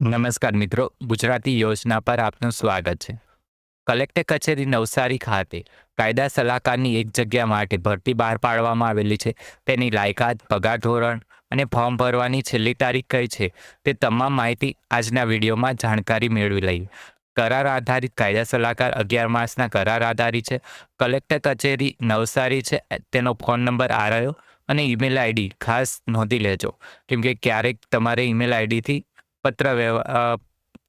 નમસ્કાર મિત્રો, ગુજરાતી યોજના પર આપનું સ્વાગત છે. કલેક્ટર કચેરી નવસારી ખાતે કાયદા સલાહકારની એક જગ્યા માટે ભરતી બહાર પાડવામાં આવેલી છે. તેની લાયકાત, પગાર ધોરણ અને ફોર્મ ભરવાની છેલ્લી તારીખ કઈ છે તે તમામ માહિતી આજના વિડીયોમાં જાણકારી મેળવી લઈએ. કરાર આધારિત કાયદા સલાહકાર અગિયાર માસના કરાર આધારિત છે. કલેક્ટર કચેરી નવસારી છે, તેનો ફોન નંબર આ રહ્યો અને ઈમેલ આઈડી ખાસ નોંધી લેજો. કેમ કે ક્યારેક તમારે ઈમેલ આઈડીથી પત્ર વ્યવહાર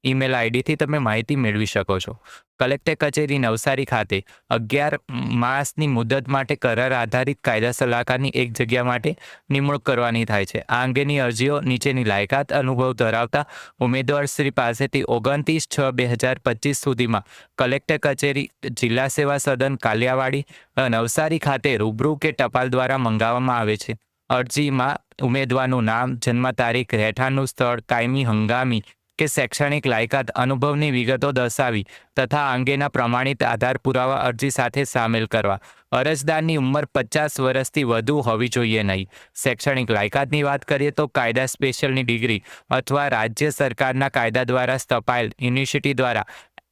ઈમેલ આઈડીથી તમે માહિતી મેળવી શકો છો. કલેક્ટર કચેરી નવસારી ખાતે અગિયાર માસની મુદત માટે કરાર આધારિત કાયદા સલાહકારની એક જગ્યા માટે નિમણૂક કરવાની થાય છે. આ અંગેની અરજીઓ નીચેની લાયકાત અનુભવ ધરાવતા ઉમેદવાર શ્રી પાસેથી ઓગણત્રીસ છ બે હજાર પચીસ સુધીમાં કલેક્ટર કચેરી, જિલ્લા સેવા સદન, કાલિયાવાડી નવસારી ખાતે રૂબરૂ કે ટપાલ દ્વારા મંગાવવામાં આવે છે. અરજીમાં ઉમેદવારનું નામ જન્મ તારીખ રહેઠાણનું સ્થળ, કાયમી હંગામી કે શૈક્ષણિક લાયકાત, અનુભવની વિગતો દર્શાવી તથા અંગેના પ્રમાણિત આધાર પુરાવા અરજી સાથે સામેલ કરવા. અરજદારની ઉંમર પચાસ વર્ષથી વધુ હોવી જોઈએ નહીં. શૈક્ષણિક લાયકાતની વાત કરીએ તો કાયદા સ્પેશિયલની ડિગ્રી અથવા રાજ્ય સરકારના કાયદા દ્વારા સ્થપાયેલ યુનિવર્સિટી દ્વારા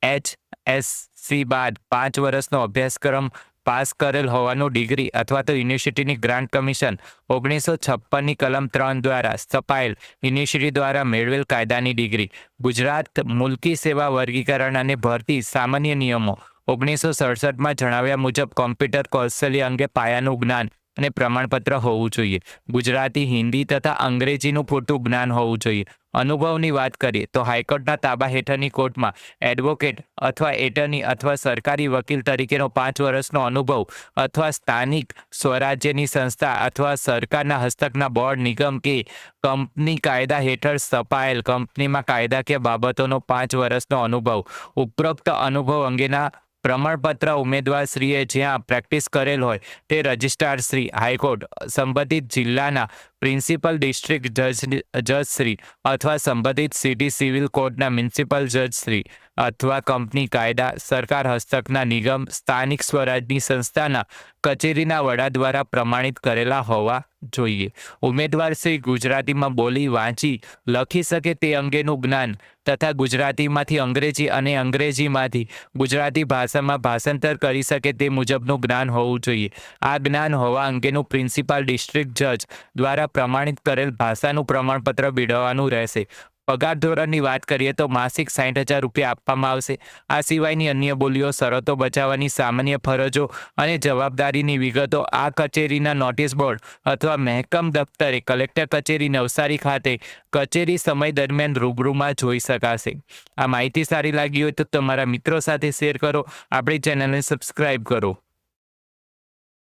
એચ એસ સી બાદ પાંચ વર્ષનો અભ્યાસક્રમ પાસ કરેલ હોવાનું ડિગ્રી અથવા તો યુનિવર્સિટીની ગ્રાન્ટ કમિશન ઓગણીસો છપ્પનની કલમ ત્રણ દ્વારા સ્થપાયેલ યુનિવર્સિટી દ્વારા મેળવેલ કાયદાની ડિગ્રી. ગુજરાત મુલકી સેવા વર્ગીકરણ અને ભરતી સામાન્ય નિયમો ઓગણીસો સડસઠમાં જણાવ્યા મુજબ કોમ્પ્યુટર કૌશલ્ય અંગે પાયાનું જ્ઞાન અને પ્રમાણપત્ર હોવું જોઈએ. ગુજરાતી, હિન્દી તથા અંગ્રેજીનું પૂરતું જ્ઞાન હોવું જોઈએ. અનુભવની વાત કરીએ તો હાઈકોર્ટના તાબા હેઠળની કોર્ટમાં એડવોકેટ અથવા એટર્ની અથવા સરકારી વકીલ તરીકેનો પાંચ વર્ષનો અનુભવ અથવા સ્થાનિક સ્વરાજ્યની સંસ્થા અથવા સરકારના હસ્તકના બોર્ડ, નિગમ કે કંપની કાયદા હેઠળ સ્થપાયેલ કંપનીમાં કાયદાકીય બાબતોનો પાંચ વર્ષનો અનુભવ. ઉપરોક્ત અનુભવ અંગેના પ્રમાણપત્ર ઉમેદવારશ્રીએ જ્યાં પ્રેક્ટિસ કરેલ હોય તે રજિસ્ટ્રારશ્રી હાઈકોર્ટ સંબંધિત જિલ્લાના પ્રિન્સિપલ ડિસ્ટ્રિક્ટ જજ જજશ્રી અથવા સંબંધિત સિટી સિવિલ કોર્ટના મ્યુનિસિપલ જજશ્રી અથવા કંપની કાયદા, સરકાર હસ્તકના નિગમ, સ્થાનિક સ્વરાજની સંસ્થાના કચેરીના વડા દ્વારા પ્રમાણિત કરેલા હોવા જોઈએ. ઉમેદવાર શ્રી ગુજરાતીમાં બોલી વાંચી લખી શકે તે અંગેનું જ્ઞાન તથા ગુજરાતીમાંથી અંગ્રેજી અને અંગ્રેજીમાંથી ગુજરાતી ભાષામાં ભાષાંતર કરી શકે તે મુજબનું જ્ઞાન હોવું જોઈએ. આ જ્ઞાન હોવા અંગેનું પ્રિન્સિપાલ ડિસ્ટ્રિક્ટ જજ દ્વારા પ્રમાણિત કરેલ ભાષાનું પ્રમાણપત્ર મેળવવાનું રહેશે. પગાર ધોરણની વાત કરીએ તો માસિક સાઠ હજાર રૂપિયા આપવામાં આવશે. આ સિવાયની અન્ય બોલીઓ, શરતો બચાવવાની સામાન્ય ફરજો અને જવાબદારીની વિગતો આ કચેરીના નોટિસ બોર્ડ અથવા મહેકમ દફતરે કલેક્ટર કચેરી નવસારી ખાતે કચેરી સમય દરમિયાન રૂબરૂમાં જોઈ શકાશે. આ માહિતી સારી લાગી હોય તો તમારા મિત્રો સાથે શેર કરો. આપણી ચેનલને સબસ્ક્રાઈબ કરો.